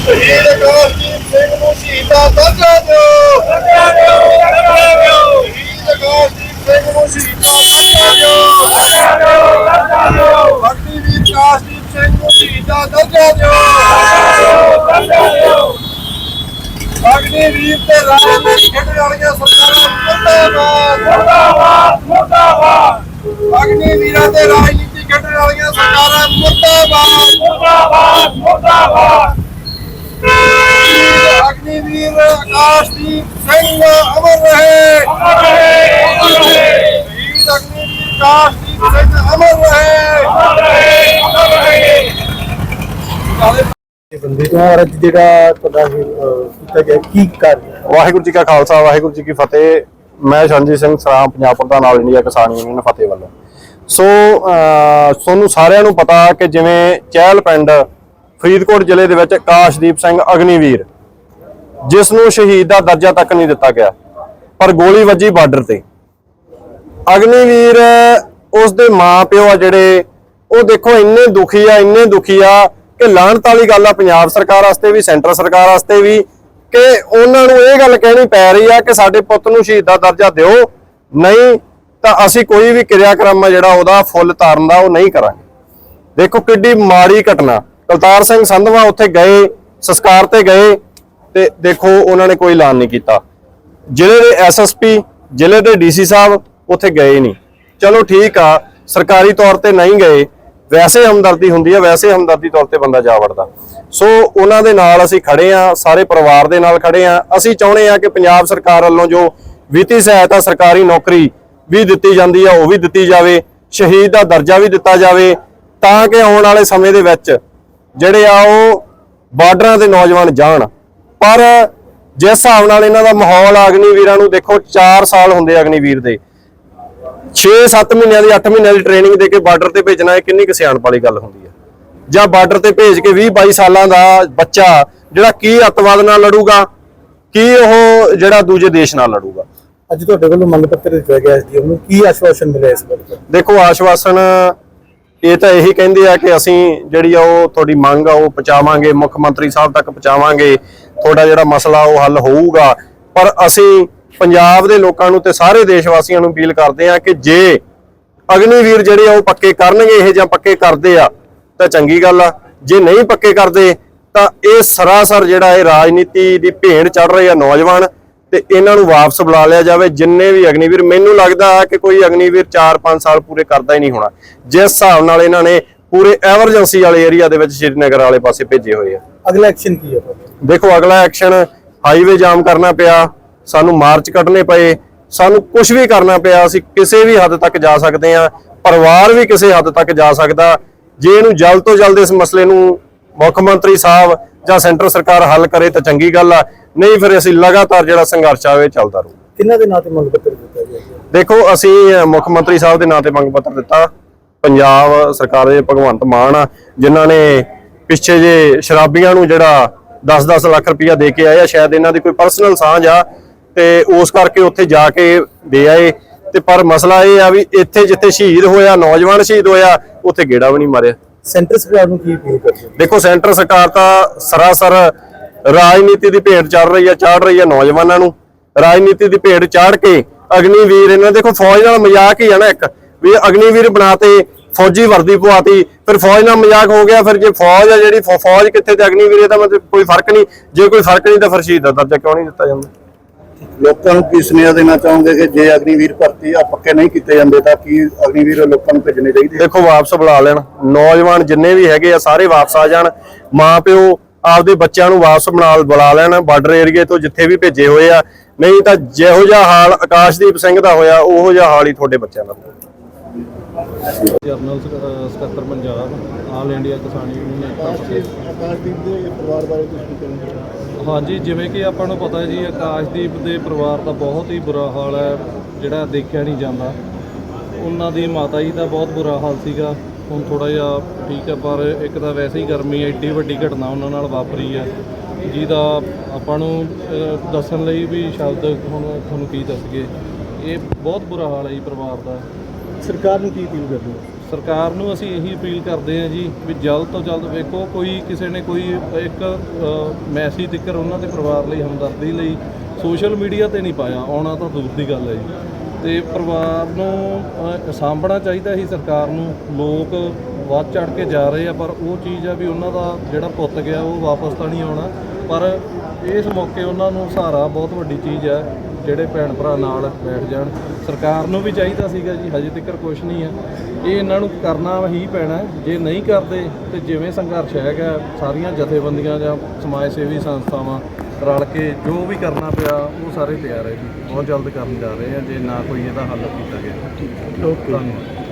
ਸ਼ਹੀਦ ਕਾਸ਼ਦੀਪ ਸਿੰਘ ਨੂੰ ਸ਼ਹੀਦਾਂ ਦਰਜਾ ਦਿਓ ਦਰਜਾ ਦਿਓ ਦਰਜਾ ਦਿਓ ਸ਼ਹੀਦ ਕਾਸ਼ਦੀਪ ਸਿੰਘ ਨੂੰ ਸ਼ਹੀਦਾਂ ਦਰਜਾ ਦਿਓ ਦਰਜਾ ਦਿਓ ਦਰਜਾ ਦਿਓ ਭਗਤੀ ਵੀਰ ਕਾਸ਼ਦੀਪ ਸਿੰਘ ਨੂੰ ਸ਼ਹੀਦਾਂ ਦਰਜਾ ਦਿਓ ਦਰਜਾ ਦਿਓ ਭਗਤੀ ਵੀਰ ਤੇ ਰਾਜਨੀਤੀ ਖੇਡਣ ਵਾਲੀਆਂ ਸਰਕਾਰਾਂ ਮੁਰਦਾਬਾਦ ਮੁਰਦਾਬਾਦ ਮੁਰਦਾਬਾਦ। ਭਗਤੀ ਵੀਰਾਂ ਤੇ ਰਾਜ ਖੇਡਣ ਵਾਲੀਆਂ ਸਰਕਾਰਾਂ ਮੁਰਦਾਬਾਦ। ਮੁਰਦਾਬਾਦ ਮੁਰਦਾਬਾਦ। ਅਗਨੀਵੀਰ ਆਕਾਸ਼ਦੀਪ ਸਿੰਘ ਅਮਰ ਰਹੇ। ਅਮਰ ਰਹੇ ਅਮਰ ਰਹੇ। ਸ਼ਹੀਦ ਅਗਨੀਵੀਰ ਆਕਾਸ਼ਦੀਪ ਸਿੰਘ ਅਮਰ ਰਹੇ। ਅਮਰ ਰਹੇ ਅਮਰ ਰਹੇ। ਬੰਦੇ ਤੋਂ ਔਰ ਅੱਜ ਜਿਹੜਾ ਤੁਹਾਡਾ ਕੀਤਾ ਗਿਆ ਕੀ ਕਰ ਵਾਹਿਗੁਰੂ ਜੀ ਕਾ ਖਾਲਸਾ ਵਾਹਿਗੁਰੂ ਜੀ ਕੀ ਫਤਿਹ। ਮੈਂ ਸੰਜੀਤ ਸਿੰਘ ਸਰਾਮ ਪੰਜਾਬ ਪ੍ਰਧਾਨ ਆਲ ਇੰਡੀਆ ਕਿਸਾਨ ਯੂਨੀਅਨ ਫਤਿਹ ਵੱਲੋਂ ਸੋ ਤੁਹਾਨੂੰ ਸਾਰਿਆਂ ਨੂੰ ਪਤਾ ਕਿ ਜਿਵੇਂ ਚਹਿਲ ਪਿੰਡ, ਫਰੀਦਕੋਟ ਜ਼ਿਲ੍ਹੇ ਦੇ ਵਿੱਚ ਕਾਸ਼ਦੀਪ ਸਿੰਘ ਅਗਨੀਵੀਰ, ਜਿਸ ਨੂੰ ਸ਼ਹੀਦ ਦਾ ਦਰਜਾ ਤੱਕ ਨਹੀਂ ਦਿੱਤਾ ਗਿਆ, ਪਰ ਗੋਲੀ ਵੱਜੀ ਬਾਰਡਰ ਤੇ। ਅਗਨੀਵੀਰ, ਉਸ ਦੇ ਮਾਂ ਪਿਓ ਆ ਜਿਹੜੇ, ਉਹ ਦੇਖੋ ਇੰਨੇ ਦੁਖੀ ਆ, ਇੰਨੇ ਦੁਖੀ ਆ ਕਿ ਲਾਹਣਤ ਵਾਲੀ ਗੱਲ ਆ, ਪੰਜਾਬ ਸਰਕਾਰ ਵਾਸਤੇ ਵੀ, ਸੈਂਟਰ ਸਰਕਾਰ ਵਾਸਤੇ ਵੀ, ਕਿ ਉਹਨਾਂ ਨੂੰ ਇਹ ਗੱਲ ਕਹਿਣੀ ਪੈ ਰਹੀ ਆ ਕਿ ਸਾਡੇ ਪੁੱਤ ਨੂੰ ਸ਼ਹੀਦ ਦਾ ਦਰਜਾ ਦਿਓ। ਨਹੀਂ ਤਾਂ ਅਸੀਂ ਕੋਈ ਵੀ ਕਿਰਿਆਕਰਮ ਆ ਜਿਹੜਾ ਉਹਦਾ ਫੁੱਲ ਤਾਰਨ ਦਾ ਉਹ ਨਹੀਂ ਕਰਾਂਗੇ। ਦੇਖੋ ਕਿੱਡੀ ਮਾੜੀ ਘਟਨਾ। ਕਲਤਾਰ ਸਿੰਘ ਸੰਧਵਾ ਉੱਥੇ ਗਏ, ਸੰਸਕਾਰ ਤੇ ਗਏ ਤੇ ਦੇਖੋ ਉਹਨਾਂ ਨੇ ਕੋਈ ਐਲਾਨ ਨਹੀਂ ਕੀਤਾ। ਜ਼ਿਲ੍ਹੇ ਦੇ ਐਸਐਸਪੀ ਜ਼ਿਲ੍ਹੇ ਦੇ ਡੀਸੀ ਸਾਹਿਬ ਉੱਥੇ ਗਏ ਨਹੀਂ। ਚਲੋ ਠੀਕ ਆ, ਸਰਕਾਰੀ ਤੌਰ ਤੇ ਨਹੀਂ ਗਏ। ਵੈਸੇ ਹਮਦਰਦੀ ਹੁੰਦੀ ਆ, ਵੈਸੇ ਹਮਦਰਦੀ ਤੌਰ ਤੇ ਬੰਦਾ ਜਾ ਵੜਦਾ। ਸੋ ਉਹਨਾਂ ਦੇ ਨਾਲ ਅਸੀਂ ਖੜੇ ਆ, ਸਾਰੇ ਪਰਿਵਾਰ ਦੇ ਨਾਲ ਖੜੇ ਆ। ਅਸੀਂ ਚਾਹੁੰਦੇ ਆ ਕਿ ਪੰਜਾਬ ਸਰਕਾਰ ਵੱਲੋਂ ਜੋ ਵਿੱਤੀ ਸਹਾਇਤਾ ਸਰਕਾਰੀ ਨੌਕਰੀ ਵੀ ਦਿੱਤੀ ਜਾਂਦੀ ਆ, ਉਹ ਵੀ ਦਿੱਤੀ ਜਾਵੇ, ਸ਼ਹੀਦ ਦਾ ਦਰਜਾ ਵੀ ਦਿੱਤਾ ਜਾਵੇ, ਤਾਂ ਕਿ ਆਉਣ ਵਾਲੇ ਸਮੇਂ ਦੇ ਵਿੱਚ ਜਿਹੜੇ ਆ ਉਹ ਬਾਰਡਰਾਂ ਦੇ ਨੌਜਵਾਨ ਜਾਣ। ਪਰ ਜਿਸ ਹਿਸਾਬ ਨਾਲ ਇਹਨਾਂ ਦਾ ਮਾਹੌਲ ਆ ਅਗਨੀਵੀਰਾਂ ਨੂੰ ਦੇਖੋ 4 ਸਾਲ ਹੁੰਦੇ ਆ ਅਗਨੀਵੀਰ ਦੇ। 6-7 ਮਹੀਨਿਆਂ ਦੀ 8 ਮਹੀਨਿਆਂ ਦੀ ਟ੍ਰੇਨਿੰਗ ਦੇ ਕੇ ਬਾਰਡਰ ਤੇ ਭੇਜਣਾ, ਇਹ ਕਿੰਨੀ ਕੁ ਸਿਆਣਪ ਵਾਲੀ ਗੱਲ ਹੁੰਦੀ ਹੈ ਜਾਂ ਬਾਰਡਰ ਤੇ ਭੇਜ ਕੇ 20-22 ਸਾਲਾਂ ਦਾ ਬੱਚਾ ਜਿਹੜਾ ਕੀ ਅੱਤਵਾਦ ਨਾਲ ਲੜੂਗਾ, ਕੀ ਉਹ ਜਿਹੜਾ ਦੂਜੇ ਦੇਸ਼ ਨਾਲ ਲੜੂਗਾ। ਅੱਜ ਤੁਹਾਡੇ ਵੱਲੋਂ ਮੰਗ ਪੱਤਰ ਦਿੱਤਾ ਗਿਆ ਐਸਡੀਐਮ ਨੂੰ ਕੀ ਆਸ਼ਵਾਸਨ ਮਿਲਿਆ ਇਸ ਬਾਰੇ? ਦੇਖੋ, ਆਸ਼ਵਾਸਨ ਇਹ ਤਾਂ ਇਹੀ ਕਹਿੰਦੇ ਆ ਕਿ ਅਸੀਂ ਜਿਹੜੀ ਆ ਉਹ ਤੁਹਾਡੀ ਮੰਗ ਆ, ਉਹ ਪਹੁੰਚਾਵਾਂਗੇ, ਮੁੱਖ ਮੰਤਰੀ ਸਾਹਿਬ ਤੱਕ ਪਹੁੰਚਾਵਾਂਗੇ, ਤੁਹਾਡਾ ਜਿਹੜਾ ਮਸਲਾ ਉਹ ਹੱਲ ਹੋਊਗਾ। ਪਰ ਅਸੀਂ ਪੰਜਾਬ ਦੇ ਲੋਕਾਂ ਨੂੰ ਤੇ ਸਾਰੇ ਦੇਸ਼ ਵਾਸੀਆਂ ਨੂੰ ਅਪੀਲ ਕਰਦੇ ਆ ਕਿ ਜੇ ਅਗਨੀਵੀਰ ਜਿਹੜੇ ਆ ਉਹ ਪੱਕੇ ਕਰਨਗੇ, ਇਹ ਜਾਂ ਪੱਕੇ ਕਰਦੇ ਆ, ਤਾਂ ਚੰਗੀ ਗੱਲ ਆ। ਜੇ ਨਹੀਂ ਪੱਕੇ ਕਰਦੇ, ਤਾਂ ਇਹ ਸਰਾਸਰ ਜਿਹੜਾ ਇਹ ਰਾਜਨੀਤੀ ਦੀ ਭੇਡ ਚੜ ਰਹੇ ਆ ਨੌਜਵਾਨ ਤੇ ਇਹਨਾਂ ਨੂੰ ਵਾਪਸ ਬੁਲਾ ਲਿਆ ਜਾਵੇ ਜਿੰਨੇ ਵੀ ਅਗਨੀਵੀਰ ਮੈਨੂੰ ਲੱਗਦਾ ਕਿ ਕੋਈ ਅਗਨੀਵੀਰ 4-5 ਸਾਲ ਪੂਰੇ ਕਰਦਾ ਹੀ ਨਹੀਂ ਹੋਣਾ। ਜਿਸ ਹਿਸਾਬ ਨਾਲ ਇਹਨਾਂ ਨੇ ਪੂਰੇ ਐਮਰਜੈਂਸੀ ਵਾਲੇ ਏਰੀਆ ਦੇ ਵਿੱਚ ਸ਼੍ਰੀਨਗਰ ਵਾਲੇ ਪਾਸੇ ਭੇਜੇ ਹੋਏ ਆ। ਅਗਲਾ ਐਕਸ਼ਨ ਕੀ ਹੈ ਦੇਖੋ ਅਗਲਾ ਐਕਸ਼ਨ ਹਾਈਵੇ ਜਾਮ ਕਰਨਾ ਪਿਆ ਸਾਨੂੰ ਮਾਰਚ ਕੱਢਨੇ ਪਏ ਸਾਨੂੰ ਕੁਝ ਵੀ ਕਰਨਾ ਪਿਆ ਅਸੀਂ ਕਿਸੇ ਵੀ ਹੱਦ ਤੱਕ ਜਾ ਸਕਦੇ ਆ ਪਰਿਵਾਰ ਵੀ ਕਿਸੇ ਹੱਦ ਤੱਕ ਜਾ ਸਕਦਾ। ਜੇ ਇਹਨੂੰ ਜਲਦ ਤੋਂ ਜਲਦ ਇਸ ਮਸਲੇ ਨੂੰ ਮੁੱਖ ਮੰਤਰੀ ਸਾਹਿਬ ਜਾਂ ਸੈਂਟਰ ਸਰਕਾਰ ਹੱਲ ਕਰੇ ਤਾਂ ਚੰਗੀ ਗੱਲ ਆ ਨਹੀਂ ਫਿਰ ਅਸੀਂ ਲਗਾਤਾਰ ਜਿਹੜਾ ਸੰਘਰਸ਼ ਆ ਇਹ ਚੱਲਦਾ ਰਹੂ। ਕਿੰਨਾਂ ਦੇ ਨਾਂ ਤੇ ਮੰਗ ਪੱਤਰ ਦਿੱਤਾ ਗਿਆ? ਦੇਖੋ ਅਸੀਂ ਮੁੱਖ ਮੰਤਰੀ ਸਾਹਿਬ ਦੇ ਨਾਂ ਤੇ ਮੰਗ ਪੱਤਰ ਦਿੱਤਾ। ਪੰਜਾਬ ਸਰਕਾਰ ਦੇ ਭਗਵੰਤ ਮਾਨ ਆ ਜਿਨ੍ਹਾਂ ਨੇ ਪਿੱਛੇ ਜੇ ਸ਼ਰਾਬੀਆਂ ਨੂੰ ਜਿਹੜਾ 10-10 ਲੱਖ ਰੁਪਇਆ ਦੇ ਕੇ ਆਏ ਆ ਸ਼ਾਇਦ ਇਹਨਾਂ ਦੀ ਕੋਈ ਪਰਸਨਲ ਸਾਂਝ ਆ ਤੇ ਉਸ ਕਰਕੇ ਉੱਥੇ ਜਾ ਕੇ ਦੇ ਆਏ। ਤੇ ਪਰ ਮਸਲਾ ਇਹ ਆ ਵੀ ਇੱਥੇ ਜਿੱਥੇ ਸ਼ਹੀਦ ਹੋਇਆ ਨੌਜਵਾਨ ਸ਼ਹੀਦ ਹੋਇਆ ਉੱਥੇ ਗੇੜਾ ਵੀ ਨਹੀਂ ਮਾਰਿਆ। ਸੈਂਟਰ ਸਰਕਾਰ ਨੂੰ ਕੀ ਅਪੀਲ ਕਰਦੇ ਦੇਖੋ, ਸੈਂਟਰ ਸਰਕਾਰ ਤਾਂ ਸਰਾਸਰ ਰਾਜਨੀਤੀ ਦੀ ਭੇਡ ਚੜ ਰਹੀ ਆ ਚਾੜ ਰਹੀ ਆ ਨੌਜਵਾਨਾਂ ਨੂੰ। ਰਾਜਨੀਤੀ ਦੀ ਭੇਡ ਚਾੜ ਕੇ ਅਗਨੀਵੀਰ ਇਹਨਾਂ ਦੇਖੋ, ਫੌਜ ਨਾਲ ਮਜ਼ਾਕ ਹੀ ਹੈ ਨਾ ਇੱਕ। ਵੀ ਅਗਨੀਵੀਰ ਬਣਾਤੇ, ਫੌਜੀ ਵਰਦੀ ਪਵਾਤੀ, ਫਿਰ ਫੌਜ ਨਾਲ ਮਜ਼ਾਕ ਹੋ ਗਿਆ, ਫਿਰ ਜੇ ਫੌਜ ਆ ਜਿਹੜੀ ਫੌਜ ਕਿੱਥੇ ਤੇ ਅਗਨੀਵੀਰ ਇਹਦਾ ਮਤਲਬ ਕੋਈ ਫ਼ਰਕ ਨਹੀਂ। ਜੇ ਕੋਈ ਫ਼ਰਕ ਨਹੀਂ ਤਾਂ ਫਿਰ ਸ਼ਹੀਦ ਦਾ ਦਰਜਾ ਕਿਉਂ ਨਹੀਂ ਦਿੱਤਾ ਜਾਂਦਾ? ਲੋਕਾਂ ਨੂੰ ਕੀ ਸੁਨੇਹਾ ਦੇਣਾ ਚਾਹੋਗੇ ਕਿ ਜੇ ਅਗਨੀਵੀਰ ਭਰਤੀ ਆ ਪੱਕੇ ਨਹੀਂ ਕੀਤੇ ਜਾਂਦੇ ਤਾਂ ਕੀ ਅਗਨੀਵੀਰ ਲੋਕਾਂ ਨੂੰ ਭੇਜਣੇ ਚਾਹੀਦੇ? ਦੇਖੋ ਵਾਪਸ ਬੁਲਾ ਲੈਣ। ਨੌਜਵਾਨ ਜਿੰਨੇ ਵੀ ਹੈਗੇ ਆ ਸਾਰੇ ਵਾਪਸ ਆ ਜਾਣ। ਮਾਂ ਪਿਓ ਆਪਦੇ ਬੱਚਿਆਂ ਨੂੰ ਵਾਪਸ ਬਣਾ ਬੁਲਾ ਲੈਣ ਬਾਰਡਰ ਏਰੀਏ ਤੋਂ ਜਿੱਥੇ ਵੀ ਭੇਜੇ ਹੋਏ ਆ। ਨਹੀਂ ਤਾਂ ਜਿਹੋ ਜਿਹਾ ਹਾਲ ਆਕਾਸ਼ਦੀਪ ਸਿੰਘ ਦਾ ਹੋਇਆ ਉਹੋ ਜਿਹਾ ਹਾਲ ਹੀ ਤੁਹਾਡੇ ਬੱਚਿਆਂ ਦਾ। ਜਰਨਲ ਸਕ- ਅਹ ਸਕੱਤਰ Punjab All India Kisan Union Ekta Fateh. Akashdeep ਦੇ ਪਰਿਵਾਰ ਬਾਰੇ ਕੁਝ ਕਹਿਣਾ ਹਾਂਜੀ, ਜਿਵੇਂ ਕਿ ਆਪਾਂ ਨੂੰ ਪਤਾ ਹੈ ਜੀ, ਆਕਾਸ਼ਦੀਪ ਦੇ ਪਰਿਵਾਰ ਦਾ ਬਹੁਤ ਹੀ ਬੁਰਾ ਹਾਲ ਹੈ, ਜਿਹੜਾ ਦੇਖਿਆ ਨਹੀਂ ਜਾਂਦਾ। ਉਹਨਾਂ ਦੀ ਮਾਤਾ ਜੀ ਦਾ ਬਹੁਤ ਬੁਰਾ ਹਾਲ ਸੀਗਾ। ਹੁਣ ਥੋੜਾ ਜਿਹਾ ਠੀਕ ਹੈ, ਪਰ ਇੱਕ ਤਾਂ ਵੈਸੇ ਹੀ ਗਰਮੀ ਐਡੀ ਵੱਡੀ ਘਟਨਾ ਉਹਨਾਂ ਨਾਲ ਵਾਪਰੀ ਹੈ। ਜਿਹਦਾ ਆਪਾਂ ਨੂੰ ਦੱਸਣ ਲਈ ਵੀ ਸ਼ਬਦ ਹੁਣ ਤੁਹਾਨੂੰ ਕੀ ਦੱਸਗੇ ਇਹ ਬਹੁਤ ਬੁਰਾ ਹਾਲ ਹੈ ਜੀ ਪਰਿਵਾਰ ਦਾ। ਸਰਕਾਰ ਨੂੰ ਕੀ ਅਪੀਲ ਕਰਦੇ ਹੋ? ਸਰਕਾਰ ਨੂੰ ਅਸੀਂ ਇਹੀ ਅਪੀਲ ਕਰਦੇ ਹਾਂ ਜੀ ਵੀ ਜਲਦ ਤੋਂ ਜਲਦ ਵੇਖੋ, ਕੋਈ ਕਿਸੇ ਨੇ ਕੋਈ ਇੱਕ ਮੈਸੇਜ ਤਿੱਕਰ ਉਹਨਾਂ ਦੇ ਪਰਿਵਾਰ ਲਈ, ਹਮਦਰਦੀ ਲਈ ਸੋਸ਼ਲ ਮੀਡੀਆ ਤੇ ਨਹੀਂ ਪਾਇਆ, ਆਉਣਾ ਤਾਂ ਦੂਰ ਦੀ ਗੱਲ ਹੈ ਜੀ। ਤੇ ਪਰਿਵਾਰ ਨੂੰ ਸਾਂਭਣਾ ਚਾਹੀਦਾ ਸੀ ਸਰਕਾਰ ਨੂੰ, ਲੋਕ ਵੱਧ ਚੜ ਕੇ ਜਾ ਰਹੇ ਆ, ਪਰ ਉਹ ਚੀਜ਼ ਆ ਵੀ ਉਹਨਾਂ ਦਾ ਜਿਹੜਾ ਪੁੱਤ ਗਿਆ, ਉਹ ਵਾਪਸ ਤਾਂ ਨਹੀਂ ਆਉਣਾ। ਪਰ ਇਸ ਮੌਕੇ ਉਹਨਾਂ ਨੂੰ ਸਹਾਰਾ ਬਹੁਤ ਵੱਡੀ ਚੀਜ਼ ਹੈ ਜਿਹੜੇ ਭੈਣ ਭਰਾ ਨਾਲ ਬੈਠ ਜਾਣ। ਸਰਕਾਰ ਨੂੰ ਵੀ ਚਾਹੀਦਾ ਸੀਗਾ ਜੀ ਹਜੇ ਤੱਕ ਕੁਝ ਨਹੀਂ ਹੈ ਇਹ ਇਹਨਾਂ ਨੂੰ ਕਰਨਾ ਹੀ ਪੈਣਾ। ਜੇ ਨਹੀਂ ਕਰਦੇ ਤੇ ਜਿਵੇਂ ਸੰਘਰਸ਼ ਹੈਗਾ ਸਾਰੀਆਂ ਜਥੇਬੰਦੀਆਂ ਜਾਂ ਸਮਾਜ ਸੇਵੀ ਸੰਸਥਾਵਾਂ ਰਲ ਕੇ ਜੋ ਵੀ ਕਰਨਾ ਪਿਆ ਉਹ ਸਾਰੇ ਤਿਆਰ ਹੈ ਜੀ। ਬਹੁਤ ਜਲਦ ਕਰਨ ਜਾ ਰਹੇ ਆ ਜੇ ਨਾ ਕੋਈ ਇਹਦਾ ਹੱਲ ਕੀਤਾ ਗਿਆ। ਓਕੇ। ਧੰਨਵਾਦ।